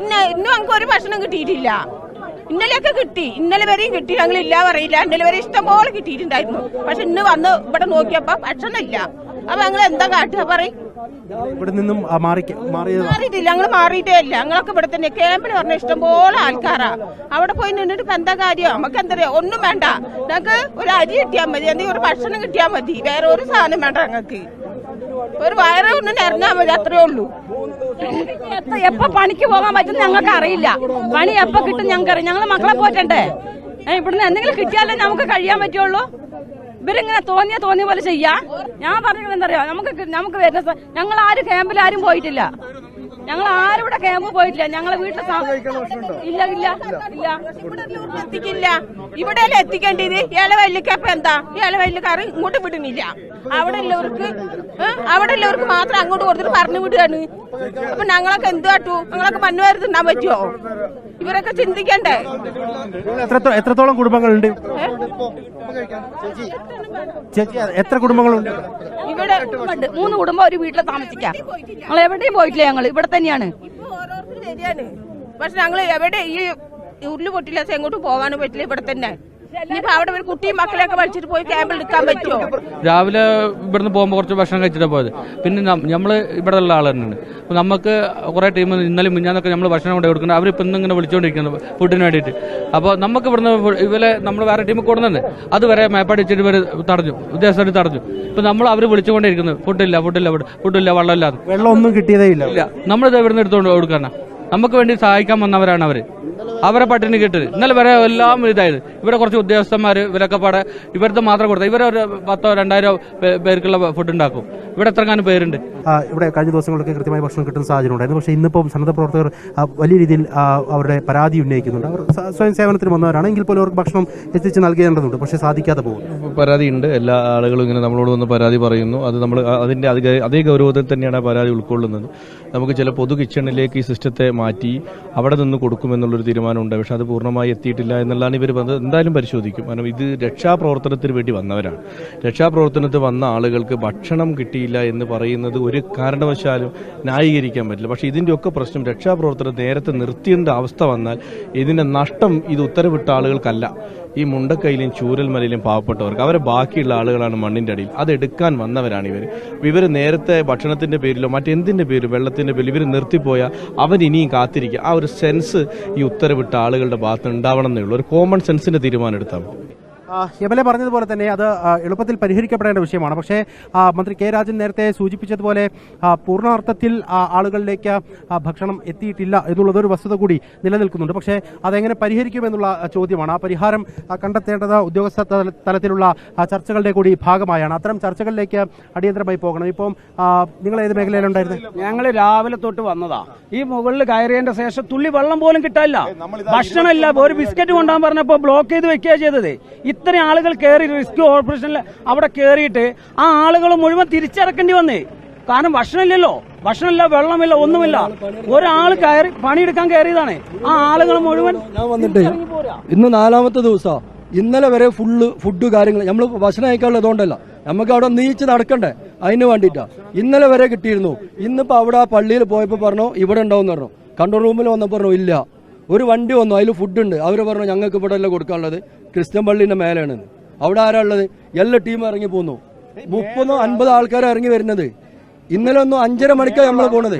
ഇന്ന ഇന്നും ഞങ്ങൾക്ക് ഒരു ഭക്ഷണം കിട്ടിയിട്ടില്ല. ഇന്നലെയൊക്കെ കിട്ടി. ഇന്നലെ വരെയും കിട്ടി. ഞങ്ങൾ ഇല്ല പറയില്ല. ഇന്നലെ വരെ ഇഷ്ടം പോലെ കിട്ടിയിട്ടുണ്ടായിരുന്നു. പക്ഷെ ഇന്ന് വന്ന് ഇവിടെ നോക്കിയപ്പോ ഭക്ഷണം ഇല്ല അപ്പൊ ഞങ്ങൾ എന്താ കാട്ടുക? പറയും. ഇവിടെ നിന്നും മാറിയിട്ടില്ല. ഞങ്ങൾ മാറിയിട്ടേ ഇല്ല. ഞങ്ങളൊക്കെ ഇവിടെ തന്നെ. ക്യാമ്പിൽ പറഞ്ഞ ഇഷ്ടംപോലെ ആൾക്കാരാ. അവിടെ പോയി നിന്നിട്ട് ഇപ്പൊ എന്താ കാര്യം? നമുക്ക് എന്താ പറയാ? ഒന്നും വേണ്ട. ഞങ്ങൾക്ക് ഒരു അരി കിട്ടിയാൽ മതി. എന്തെങ്കിലും ഒരു ഭക്ഷണം കിട്ടിയാൽ മതി. വേറെ ഒരു സാധനം വേണ്ട ഞങ്ങൾക്ക്. ഒരു വയറ് ഒന്നും നിറഞ്ഞാൽ മതി അത്രേ ഉള്ളൂ. എപ്പ പണിക്ക് പോകാൻ പറ്റും ഞങ്ങൾക്ക് അറിയില്ല. പണി എപ്പ കിട്ടും ഞങ്ങൾക്ക് അറിയാം ഞങ്ങൾ മക്കളെ പോറ്റണ്ടേ? ഇവിടുന്ന് എന്തെങ്കിലും കിട്ടിയാലേ നമുക്ക് കഴിയാൻ പറ്റുള്ളൂ. ഇവരിങ്ങനെ തോന്നിയ തോന്നിയ പോലെ ചെയ്യാ. ഞാൻ പറഞ്ഞത് എന്തറിയാ നമുക്ക് നമുക്ക് വരുന്ന ഞങ്ങൾ ആരും ക്യാമ്പിൽ ആരും പോയിട്ടില്ല. ഞങ്ങൾ ആരും ഇവിടെ ക്യാമ്പ് പോയിട്ടില്ല. ഞങ്ങളെ വീട്ടിൽ ഇല്ല ഇല്ല ഇല്ല. എത്തിക്കില്ല. ഇവിടെ എത്തിക്കേണ്ടത്? ഏലവല്ലിക്കപ്പ എന്താ? ഏലവല്ലിക്കാർ ഇങ്ങോട്ട് വിടുന്നില്ല. അവിടെ ഉള്ളവർക്ക് അവിടെ ഉള്ളവർക്ക് മാത്രം അങ്ങോട്ട് കൊടുത്തിട്ട് പറഞ്ഞു വിടുകയാണ്. അപ്പൊ ഞങ്ങളൊക്കെ എന്ത് കാട്ടു? ഞങ്ങളൊക്കെ മണ്ണുവാരി തിന്നാൻ പറ്റുമോ ഇവരൊക്കെ ചിന്തിക്കണ്ടേ? എത്ര എത്രത്തോളം കുടുംബങ്ങളുണ്ട്? ചേച്ചി എത്ര കുടുംബങ്ങളുണ്ട്? ഇവിടെ മൂന്ന് കുടുംബം ഒരു വീട്ടിൽ താമസിക്കാം. ഞങ്ങൾ എവിടെയും പോയിട്ടില്ല ഞങ്ങൾ. ഇവിടെ തന്നെയാണ്. പക്ഷെ ഞങ്ങൾ എവിടെ ഈ ഉരുൾ പൊട്ടില്ല എങ്ങോട്ടും പോകാനും പറ്റില്ല. ഇവിടെ തന്നെ. ഇനിയിപ്പോ അവിടെ ഒരു കുട്ടിയും മക്കളെയൊക്കെ വലിച്ചിട്ട് പോയി ക്യാമ്പിൽ എടുക്കാൻ പറ്റുമോ? രാവിലെ ഇവിടുന്ന് പോകുമ്പോൾ കുറച്ച് ഭക്ഷണം കഴിച്ചിട്ടാണ് പോയത്. പിന്നെ നമ്മൾ ഇവിടെ ഉള്ള ആൾ തന്നെയാണ്. അപ്പോൾ നമുക്ക് കുറേ ടീം ഇന്നലെ മിഞ്ഞാന്നൊക്കെ നമ്മൾ ഭക്ഷണം കൊണ്ട് കൊടുക്കുന്നത് അവർ ഇന്ന് ഇങ്ങനെ വിളിച്ചുകൊണ്ടിരിക്കുന്നത് ഫുഡിന് വേണ്ടിയിട്ട്. അപ്പോൾ നമുക്ക് ഇവിടുന്ന് ഇവരെ നമ്മൾ വേറെ ടീമിൽ കൊടുക്കുന്നുണ്ട് അതുവരെ മേപ്പാടിച്ചിട്ട് ഇവർ തടഞ്ഞു. ഉദ്യോഗസ്ഥർ തടഞ്ഞു. ഇപ്പം നമ്മൾ അവർ വിളിച്ചുകൊണ്ടിരിക്കുന്നത് ഫുഡില്ല ഫുഡില്ല ഫുഡ് ഫുഡില്ല വെള്ളമില്ല വെള്ളമൊന്നും കിട്ടിയതേ ഇല്ല. ഇല്ല. നമ്മളിത് ഇവിടുന്ന് എടുത്തുകൊണ്ട് കൊടുക്കാനാ. നമുക്ക് വേണ്ടി സഹായിക്കാൻ വന്നവരാണ് അവർ അവരെ പട്ടിണി കിട്ടരുത്. ഇന്നലെ വരെ എല്ലാം ഇതായത്. ഇവിടെ കുറച്ച് ഉദ്യോഗസ്ഥന്മാർ ഇവരൊക്കെ പാടെ ഇവരുടെ മാത്രം കൊടുത്ത ഒരു പത്തോ രണ്ടായിരോ പേർക്കുള്ള ഫുഡ് ഉണ്ടാക്കും. ഇവിടെ എത്രങ്ങാനും പേരുണ്ട്. ആ, ഇവിടെ കഴിഞ്ഞ ദിവസങ്ങളൊക്കെ കൃത്യമായി ഭക്ഷണം കിട്ടുന്ന സാഹചര്യം ഉണ്ടായിരുന്നു പക്ഷേ ഇന്നിപ്പോൾ സന്നദ്ധ പ്രവർത്തകർ വലിയ രീതിയിൽ അവരുടെ പരാതി ഉന്നയിക്കുന്നുണ്ട്. അവർ സ്വയം സേവനത്തിന് വന്നവരാണ് എങ്കിൽ പോലും അവർക്ക് ഭക്ഷണം എത്തിച്ച് നൽകേണ്ടതുണ്ട്. പക്ഷേ സാധിക്കാതെ പോകും. പരാതിയുണ്ട് എല്ലാ ആളുകളും ഇങ്ങനെ നമ്മളോട് വന്ന് പരാതി പറയുന്നു. അത് നമ്മൾ അതിന്റെ അതേ ഗൗരവത്തിൽ തന്നെയാണ് ആ പരാതി ഉൾക്കൊള്ളുന്നത്. നമുക്ക് ചില പൊതു കിച്ചണിലേക്ക് ഈ സിസ്റ്റത്തെ മാറ്റി അവിടെ നിന്ന് കൊടുക്കുമെന്നുള്ളൊരു തീരുമാനമുണ്ട്. പക്ഷെ അത് പൂർണമായി എത്തിയിട്ടില്ല എന്നുള്ളതാണ് ഇവർ വന്നത് എന്തായാലും പരിശോധിക്കും. കാരണം ഇത് രക്ഷാപ്രവർത്തനത്തിന് വേണ്ടി വന്നവരാണ്. രക്ഷാപ്രവർത്തനത്തിൽ വന്ന ആളുകൾക്ക് ഭക്ഷണം കിട്ടിയില്ല എന്ന് പറയുന്നത് ഒരു കാരണവശാലും ന്യായീകരിക്കാൻ പറ്റില്ല. പക്ഷേ ഇതിന്റെയൊക്കെ പ്രശ്നം രക്ഷാപ്രവർത്തനം നേരത്തെ നിർത്തിയേണ്ട അവസ്ഥ വന്നാൽ ഇതിന്റെ നഷ്ടം ഇത് ഉത്തരവിട്ട ആളുകൾക്കല്ല. ഈ മുണ്ടക്കൈയിലും ചൂരൽമലയിലും പാവപ്പെട്ടവർക്ക് അവരെ ബാക്കിയുള്ള ആളുകളാണ് മണ്ണിന്റെ അടിയിൽ. അത് എടുക്കാൻ വന്നവരാണ് ഇവർ ഇവർ നേരത്തെ ഭക്ഷണത്തിന്റെ പേരിലോ മറ്റെന്തിന്റെ പേരിലോ വെള്ളത്തിന്റെ പേരിൽ ഇവർ നിർത്തിപ്പോയാൽ അവരിനിയും കാത്തിരിക്കുക ആ ഒരു സെൻസ് ഈ ഉത്തരവിട്ട ആളുകളുടെ ഭാഗത്ത് ഉണ്ടാവണം എന്നുള്ള. ഒരു കോമൺ സെൻസിന്റെ തീരുമാനം എടുത്താൽ എം എൽ എ പറഞ്ഞതുപോലെ തന്നെ അത് എളുപ്പത്തിൽ പരിഹരിക്കപ്പെടേണ്ട വിഷയമാണ്. പക്ഷേ മന്ത്രി കെ രാജൻ നേരത്തെ സൂചിപ്പിച്ചതുപോലെ പൂർണാർത്ഥത്തിൽ ആളുകളിലേക്ക് ഭക്ഷണം എത്തിയിട്ടില്ല എന്നുള്ളതൊരു വസ്തുത കൂടി നിലനിൽക്കുന്നുണ്ട്. പക്ഷേ അതെങ്ങനെ പരിഹരിക്കുമെന്നുള്ള ചോദ്യമാണ്. ആ പരിഹാരം കണ്ടെത്തേണ്ടത് ഉദ്യോഗസ്ഥ തലത്തിലുള്ള ചർച്ചകളുടെ കൂടി ഭാഗമായാണ്. അത്തരം ചർച്ചകളിലേക്ക് അടിയന്തരമായി പോകണം. ഇപ്പം നിങ്ങൾ ഏത് മേഖലയിലുണ്ടായിരുന്നു ഞങ്ങൾ രാവിലെ തൊട്ട് വന്നതാ. ഈ മുകളിൽ കയറിയതിന്റെ ശേഷം തുള്ളി വെള്ളം പോലും കിട്ടാനില്ല. ഭക്ഷണമില്ല. ഒരു ബിസ്ക്കറ്റ് കൊണ്ടാൻ പറഞ്ഞപ്പോ ബ്ലോക്ക് ചെയ്ത് വെക്കുക ചെയ്തത്. ഇത്രയും ആളുകൾ കയറി റിസ്ക് ഓപ്പറേഷനിൽ അവിടെ കയറിയിട്ട് ആ ആളുകൾ മുഴുവൻ തിരിച്ചിറക്കേണ്ടി വന്നേ. കാരണം ഭക്ഷണമില്ലല്ലോ. ഭക്ഷണമില്ല വെള്ളമില്ല ഒന്നുമില്ല. ഒരാൾ കയറി പണിയെടുക്കാൻ കയറിയതാണ്. ആ ആളുകൾ മുഴുവൻ ഞാൻ വന്നിട്ട് ഇന്ന് നാലാമത്തെ ദിവസം. ഇന്നലെ വരെ ഫുള്ള് ഫുഡ് കാര്യങ്ങൾ നമ്മൾ ഭക്ഷണം അയക്കാനുള്ള ഇതുകൊണ്ടല്ല. നമുക്ക് അവിടെ നീച്ച് നടക്കണ്ടേ? അതിന് വേണ്ടിയിട്ടാ. ഇന്നലെ വരെ കിട്ടിയിരുന്നു. ഇന്നിപ്പോ അവിടെ ആ പള്ളിയിൽ പോയപ്പോൾ പറഞ്ഞു ഇവിടെ ഉണ്ടാവും പറഞ്ഞു. കൺട്രോൾ റൂമിൽ വന്നപ്പോൾ പറഞ്ഞു ഇല്ല. ഒരു വണ്ടി വന്നു അതിൽ ഫുഡുണ്ട് അവർ പറഞ്ഞു ഞങ്ങൾക്ക് ഇവിടെ അല്ല കൊടുക്കാനുള്ളത്. ക്രിസ്ത്യൻ പള്ളിന്റെ മേലെയാണ്. അവിടെ ആരാ ഉള്ളത്? എല്ലാ ടീം ഇറങ്ങി പോന്നു. മുപ്പതോ അൻപതോ ആൾക്കാർ ഇറങ്ങി വരുന്നത്. ഇന്നലെ ഒന്നും അഞ്ചര മണിക്കാണ് നമ്മൾ പോണത്.